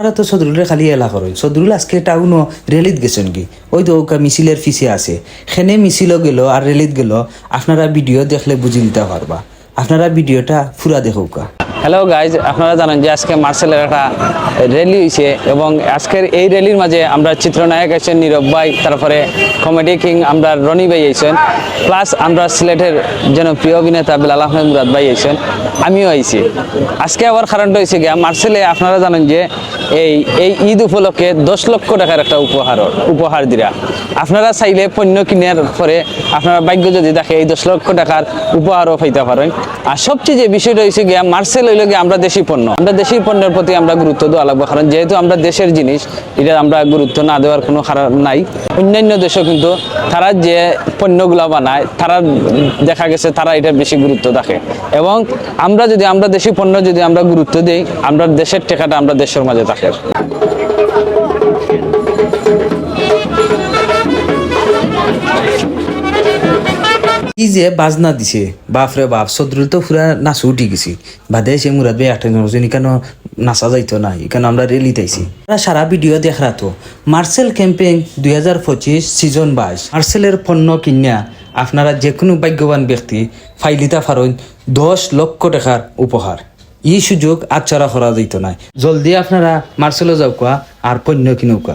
আপনারা তো সদরুলের খালি এলা করেন। সদরুল আজকে টাউন রেলিত গেছেন কি? ওই তো ওকা মিছিলের ফিসে আছে। সেনে মিছিলও গেল আর রেলিত গেল। আপনারা ভিডিও দেখলে বুঝি নিতে পারবা। আপনারা ভিডিওটা ফুরা দেখুকা হ্যালো গাইজ আপনারা জানেন যে আজকে মার্শালের একটা র্যালি হয়েছে এবং আজকের এই র্যালির মাঝে আমরা চিত্রনায়ক আছেন নীরব ভাই, তারপরে কমেডি কিং আমরা রনি ভাই আইছেন প্লাস আমরা সিলেটের জনপ্রিয় অভিনেতা বিলাল আহমেদ মুরাদ ভাই আইছেন আমিও আইছি। আজকে আবার কারণটা হয়েছে গিয়া মার্শালে আপনারা জানেন যে এই এই ঈদ উপলক্ষে দশ লক্ষ টাকার একটা উপহার উপহার দিরা। আপনারা চাইলে পণ্য কিনার পরে আপনারা ভাগ্য যদি দেখে এই দশ লক্ষ টাকার উপহারও পাইতে পারেন। আর সবচেয়ে যে বিষয়টা হয়েছে গিয়া, মার্সেল হইলে গিয়ে আমরা দেশি পণ্য। আমরা দেশি পণ্যের প্রতি আমরা গুরুত্ব দেওয়া লাগবে, কারণ যেহেতু আমরা দেশের জিনিস এটা আমরা গুরুত্ব না দেওয়ার কোনো কারণ নাই। অন্যান্য দেশও কিন্তু তারা যে পণ্যগুলা বানায়, তারা দেখা গেছে তারা এটার বেশি গুরুত্ব দেখে এবং আমরা যদি, আমরা দেশি পণ্য যদি আমরা গুরুত্ব দিই, আমরা দেশের টেকাটা আমরা দেশের মাঝে থাকে কি যে বাজনা দিছে, বাপরে বাপ সদরুল তো পুরা নাচু উঠি গেছি। বাদে সে মুরাদ ভাই নজন এখানে নাচা যাইতো না এখানে আমরা রেলি তাইছি সারা ভিডিও দেখা তো মার্সেল ক্যাম্পেইন দুই হাজার পঁচিশ সিজন বাইশ। মার্সেলের পণ্য কিনিয়া আপনারা যে কোনো ভাগ্যবান ব্যক্তি ফাইলিতা ফারইন দশ লক্ষ টাকার উপহার। ই সুযোগ আচ্ছারা করা যাইতো না জলদি আপনারা মার্সেলও যাওকা আর পণ্য কিনুকা